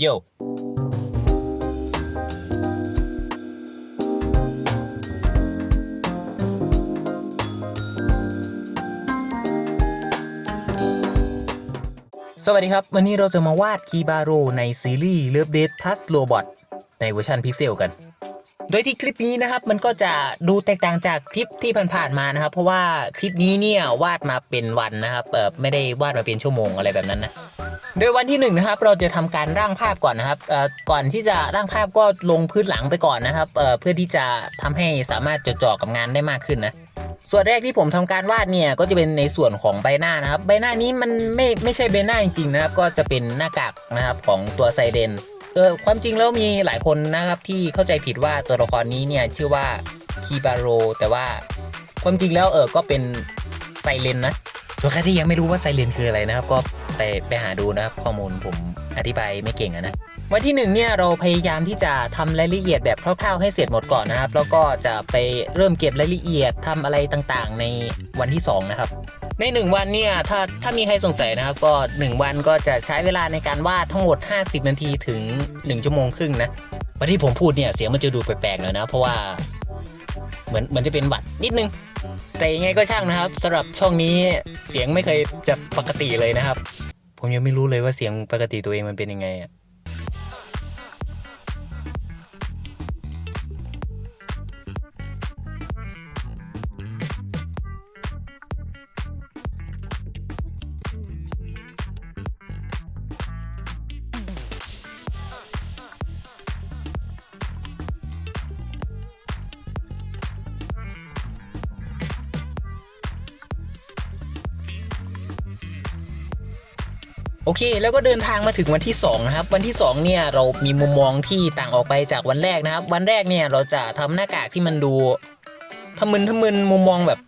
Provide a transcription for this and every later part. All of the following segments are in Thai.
โยสวัสดีครับ วันนี้เราจะมาวาดคีบาโรในซีรีส์ Love Death Plus Robot ในเวอร์ชันพิกเซลกัน โดยที่คลิปนี้นะครับ มันก็จะดูแตกต่างจากคลิปที่ผ่านๆมานะครับ เพราะว่าคลิปนี้เนี่ยวาดมาเป็นวันนะครับเออไม่ได้วาดมาเป็นชั่วโมงอะไรแบบนั้นนะ โดยวันที่หนึ่งนะครับเราจะทำการร่างภาพก่อนนะครับก่อนที่จะร่างภาพก็ลงพื้นหลังไปก่อนนะครับเพื่อที่จะทำให้สามารถจดจ่อกับงานได้มากขึ้นนะส่วนแรกที่ผมทำการวาดเนี่ยก็จะเป็นในส่วนของใบหน้านะครับ ใบหน้านี้มันไม่ไม่ใช่ใบหน้าจริงๆนะครับ ก็จะเป็นหน้ากากนะครับของตัวไซเรนเออความจริงแล้วมีหลายคนนะครับที่เข้าใจผิดว่าตัวละครนี้เนี่ยชื่อว่าคีบาโรแต่ว่าความจริงแล้วเออก็เป็นไซเรนนะ ส่วนใครที่ยังไม่รู้ว่าไซเรนคืออะไรนะครับ ก็ไปไปหาดูนะครับ ข้อมูลผมอธิบายไม่เก่งอะนะวันที่หนึ่งเนี่ยเราพยายามที่จะทำรายละเอียดแบบคร่าวๆให้เสร็จหมดก่อนนะครับ แล้วก็จะไปเริ่มเก็บรายละเอียดทำอะไรต่างๆ ในวันที่สองนะครับ ใน 1 วันเนี่ยถ้าถ้ามีใครสงสัยนะครับ ก็ 1 วันก็จะใช้เวลาในการวาดทั้งหมด 50 นาทีถึง 1 ชั่วโมงครึ่งนะวันที่ผมพูดเนี่ยเสียงมันจะดูแปลกๆหน่อยนะ เพราะว่า เหมือนเหมือนจะเป็นหวัดนิดนึง แต่ยังไงก็ช่างนะครับสำหรับช่องนี้เสียงไม่เคยจะปกติเลยนะครับ ผมยังไม่รู้เลยว่าเสียงปกติตัวเองมันเป็นยังไงอะ โอเค แล้วก็เดินทางมาถึงวันที่2นะครับวันที่ 2 เนี่ยเรามีมุมมองที่ต่างออกไปจากวันแรกนะครับ วันแรกเนี่ยเราจะทำหน้ากากที่มันดูทะมึนทะมึนมุมมองแบบ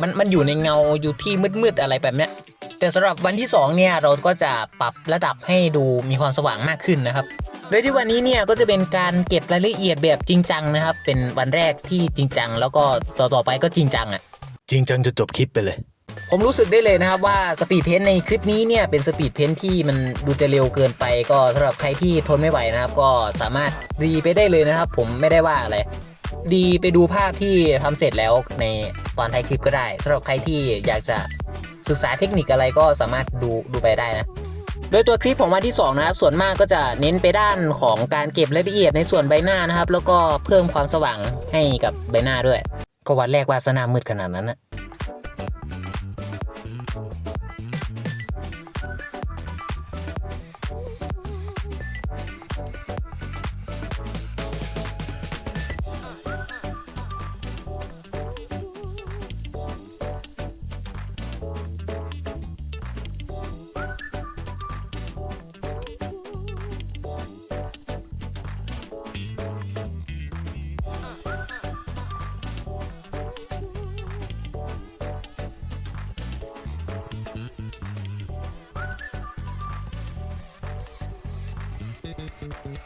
มันมันอยู่ในเงาอยู่ที่มืดๆอะไรแบบเนี้ยแต่สำหรับวันที่ 2 เนี่ยเราก็จะปรับระดับให้ดูมีความสว่างมากขึ้นนะครับโดยที่วันนี้เนี่ยก็จะเป็นการเก็บรายละเอียดแบบจริงจังนะครับ เป็นวันแรกที่จริงจัง แล้วก็ต่อต่อๆไปก็จริงจังอะ จริงจังจะจบคลิปไปเลย ผมรู้สึกได้เลยนะครับว่าสปีดเพนในคลิปนี้เนี่ยเป็นสปีดเพนที่มันดูจะเร็วเกินไป ก็สำหรับใครที่ทนไม่ไหวนะครับ ก็สามารถดีไปได้เลยนะครับ ผมไม่ได้ว่าอะไรดีไปดูภาพที่ทำเสร็จแล้วในตอนท้ายคลิปก็ได้สำหรับใครที่อยากจะศึกษาเทคนิคอะไรก็สามารถดูดูไปได้นะโดยตัวคลิปของวันที่สองนะครับ ส่วนมากก็จะเน้นไปด้านของการเก็บรายละเอียดในส่วนใบหน้านะครับ แล้วก็เพิ่มความสว่างให้กับใบหน้าด้วย ก็วันแรกว่าสนามมืดขนาดนั้นนะ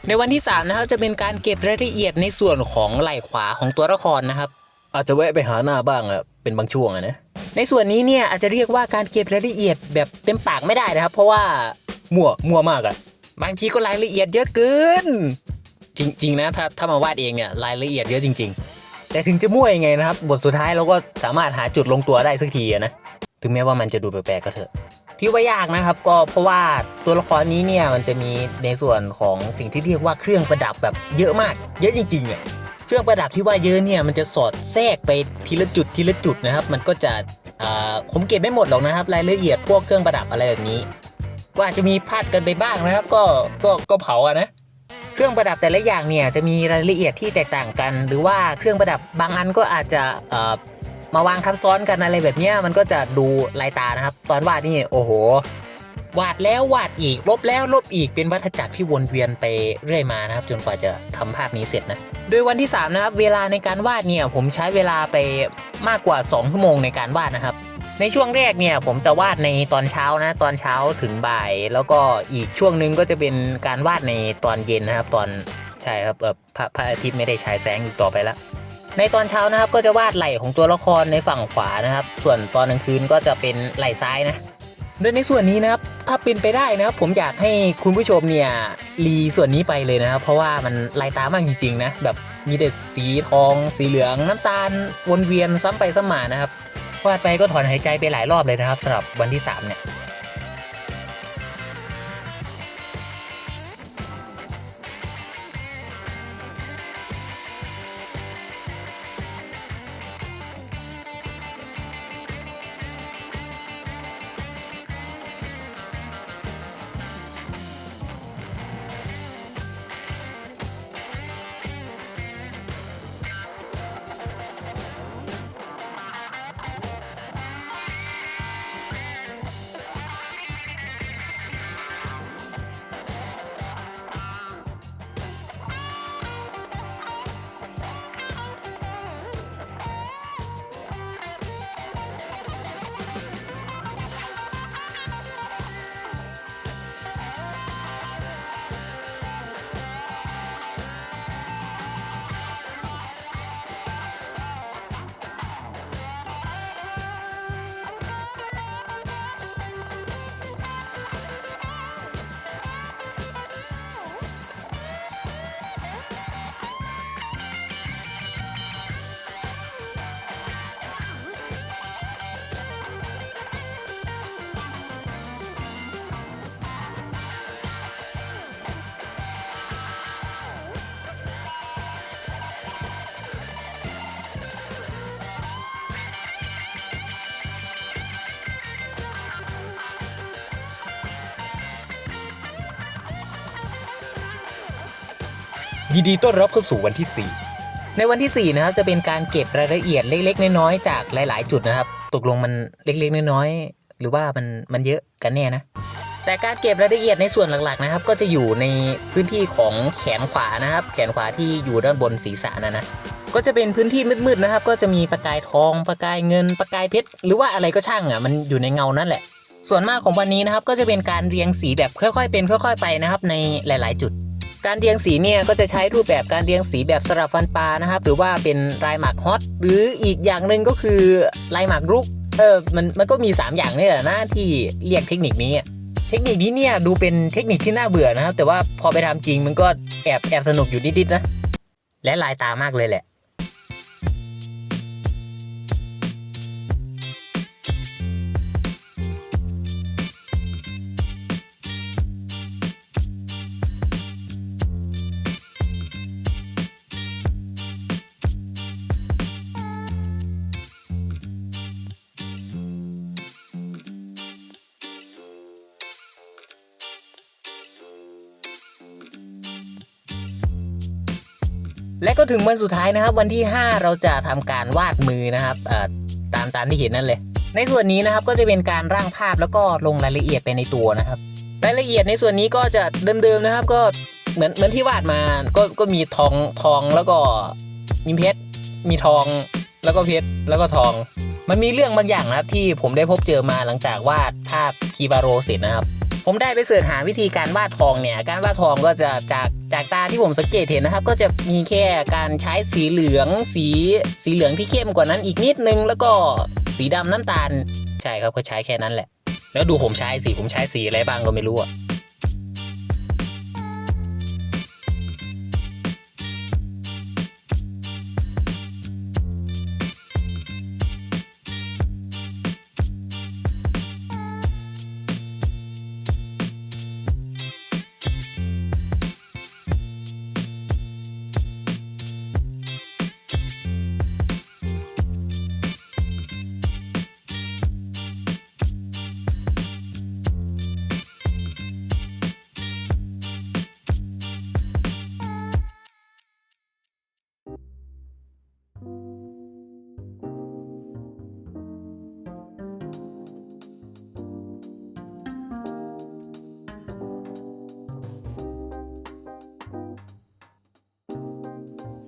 ในวันที่ 3 นะครับจะเป็นการเก็บรายละเอียดในส่วนของไหล่ขวาของตัวละครนะครับ อาจจะแวะไปหาหน้าบ้างอะเป็นบางช่วงอะนะในส่วนนี้เนี่ยอาจจะเรียกว่าการเก็บรายละเอียดแบบเต็มปากไม่ได้นะครับ เพราะว่ามั่วมั่วมากอะบางทีก็รายละเอียดเยอะเกินจริง ๆ นะถ้าถ้ามาวาดเองเนี่ยรายละเอียดเยอะจริง ๆ แต่ถึงจะมั่วยังไงนะครับ บทสุดท้ายเราก็สามารถหาจุดลงตัวได้สักทีอะนะ ถึงแม้ว่ามันจะดูแปลกๆก็เถอะ ที่ว่ายากนะครับก็เพราะว่าตัวละครนี้เนี่ยมันจะมีในส่วนของสิ่งที่เรียกว่าเครื่องประดับแบบเยอะมาก เยอะจริงๆอะเครื่องประดับที่ว่าเยอะเนี่ยมันจะสอดแทรกไปทีละจุดทีละจุดนะครับ มันก็จะอ่าผมเก็บไม่หมดหรอกนะครับ รายละเอียดพวกเครื่องประดับอะไรแบบนี้ก็อาจจะมีพลาดกันไปบ้างนะครับ ก็ก็ก็เผาอะนะ เครื่องประดับแต่ละอย่างเนี่ยจะมีรายละเอียดที่แตกต่างกัน หรือว่าเครื่องประดับบางอันก็อาจจะอ่อ มาวางทับซ้อนกันอะไรแบบเนี้ยมันก็จะดูลายตานะครับ ตอนวาดนี่โอ้โห วาดแล้ววาดอีกลบแล้วลบอีกเป็นวัฏจักรที่วนเวียนไปเรื่อยมานะครับ จนกว่าจะทำภาพนี้เสร็จนะโดยวันที่ 3 นะครับ เวลาในการวาดเนี่ยผมใช้เวลาไปมากกว่า 2 ชั่วโมงในการวาดนะครับในช่วงแรกเนี่ยผมจะวาดในตอนเช้านะตอนเช้าถึงบ่าย แล้วก็อีกช่วงนึงก็จะเป็นการวาดในตอนเย็นนะครับ ตอนใช่ครับเออพระพระอาทิตย์ไม่ได้ฉายแสงอีกต่อไปแล้ว ในตอนเช้านะครับก็จะวาดไหล่ของตัวละครในฝั่งขวานะครับ ส่วนตอนกลางคืนก็จะเป็นไหล่ซ้ายนะโดยในส่วนนี้นะครับถ้าเป็นไปได้นะครับ ผมอยากให้คุณผู้ชมเนี่ยรีส่วนนี้ไปเลยนะครับ เพราะว่ามันลายตามากจริงๆนะแบบมีแต่สีทอง สีเหลืองน้ำตาลวนเวียนซ้ำไปซ้ำมานะครับวาดไปก็ถอนหายใจไปหลายรอบเลยนะครับสำหรับวันที่ 3 เนี่ย ยินดีต้อนรับเข้าสู่วันที่ในวันที่ 4 นะครับ จะเป็นการเก็บรายละเอียดเล็ก ๆ น้อยๆจากหลาย ๆ จุดนะครับ ตกลงมันเล็กๆ น้อยๆหรือว่ามันมันเยอะกันแน่นะ แต่การเก็บรายละเอียดในส่วนหลักๆนะครับ ก็จะอยู่ในพื้นที่ของแขนขวานะครับ แขนขวาที่อยู่ด้านบนศีรษะนะนะก็จะเป็นพื้นที่มืดๆนะครับ ก็จะมีประกายทอง ประกายเงิน ประกายเพชรหรือว่าอะไรก็ช่างอะมันอยู่ในเงานั่นแหละ ส่วนมากของวันนี้นะครับก็จะเป็นการเรียงสีแบบค่อยๆ เป็นค่อย ๆ ไปนะครับ ในหลาย ๆ จุด การเรียงสีเนี่ยก็จะใช้รูปแบบการเรียงสีแบบสลับฟันปลานะครับหรือว่าเป็นลายหมากฮอตหรืออีกอย่างหนึ่งก็คือลายหมากรุกเออมันมันก็มี 3 อย่างนี่แหละนะที่เรียกเทคนิคนี้เทคนิคนี้เนี่ยดูเป็นเทคนิคที่น่าเบื่อนะครับ แต่ว่าพอไปทำจริงมันก็แอบแอบสนุกอยู่นิดๆนะและลายตามากเลยแหละ และก็ถึงวันสุดท้ายนะครับ วันที่ 5 เราจะทำการวาดมือนะครับตามตามที่เห็นนั่นเลย ในส่วนนี้นะครับก็จะเป็นการร่างภาพแล้วก็ลงรายละเอียดไปในตัวนะครับรายละเอียดในส่วนนี้ก็จะเดิมๆนะครับ ก็เหมือนเหมือนที่วาดมาก็ก็มีทองทองแล้วก็มีเพชรมีทองแล้วก็เพชรแล้วก็ทอง มันมีเรื่องบางอย่างนะครับที่ผมได้พบเจอมาหลังจากวาดภาพคีบาโรเสร็จนะครับ ผมได้ไปเสิร์ชหาวิธีการวาดทองเนี่ย การวาดทองก็จะจากจากตาที่ผมสังเกตเห็นนะครับ ก็จะมีแค่การใช้สีเหลืองสีสีเหลืองที่เข้มกว่านั้นอีกนิดนึง แล้วก็สีดำน้ำตาล ใช่ครับก็ใช้แค่นั้นแหละ แล้วดูผมใช้สีผมใช้สีอะไรบ้างก็ไม่รู้อะ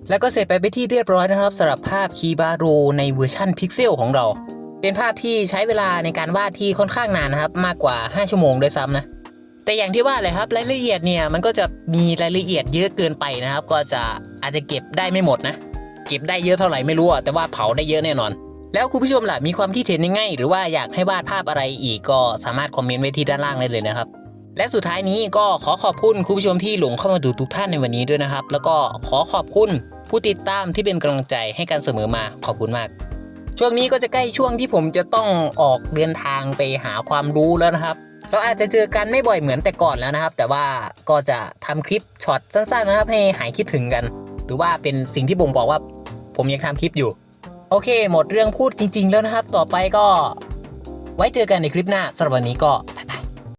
แล้วก็เสร็จไปไปที่เรียบร้อยนะครับสำหรับภาพคีบาโรในเวอร์ชั่นพิกเซลของเรา เป็นภาพที่ใช้เวลาในการวาดที่ค่อนข้างนานนะครับ มากกว่า 5 ชั่วโมงด้วยซ้ำนะ แต่อย่างที่ว่าเลยครับรายละเอียดเนี่ยมันก็จะมีรายละเอียดเยอะเกินไปนะครับ ก็จะอาจจะเก็บได้ไม่หมดนะ เก็บได้เยอะเท่าไหร่ไม่รู้แต่ว่าเผาได้เยอะแน่นอน แล้วคุณผู้ชมล่ะมีความคิดเห็นยังไงหรือว่าอยากให้วาดภาพอะไรอีกก็สามารถคอมเมนต์ไว้ที่ด้านล่างได้เลยนะครับและสุดท้ายนี้ก็ขอขอบคุณคุณผู้ชมที่หลงเข้ามาดูทุกท่านในวันนี้ด้วยนะครับ แล้วก็ขอขอบคุณ ผู้ติดตามที่เป็นกำลังใจให้กันเสมอมาขอบคุณมาก ช่วงนี้ก็จะใกล้ช่วงที่ผมจะต้องออกเดินทางไปหาความรู้แล้วนะครับ เราอาจจะเจอกันไม่บ่อยเหมือนแต่ก่อนแล้วนะครับ แต่ว่าก็จะทำคลิปช็อตสั้นๆนะครับให้หายคิดถึงกัน หรือว่าเป็นสิ่งที่บ่งบอกว่า ผมยังทำคลิปอยู่ โอเค หมดเรื่องพูดจริง ๆ แล้วนะครับ ต่อไปก็ ไว้เจอกันในคลิปหน้าสำหรับวันนี้ก็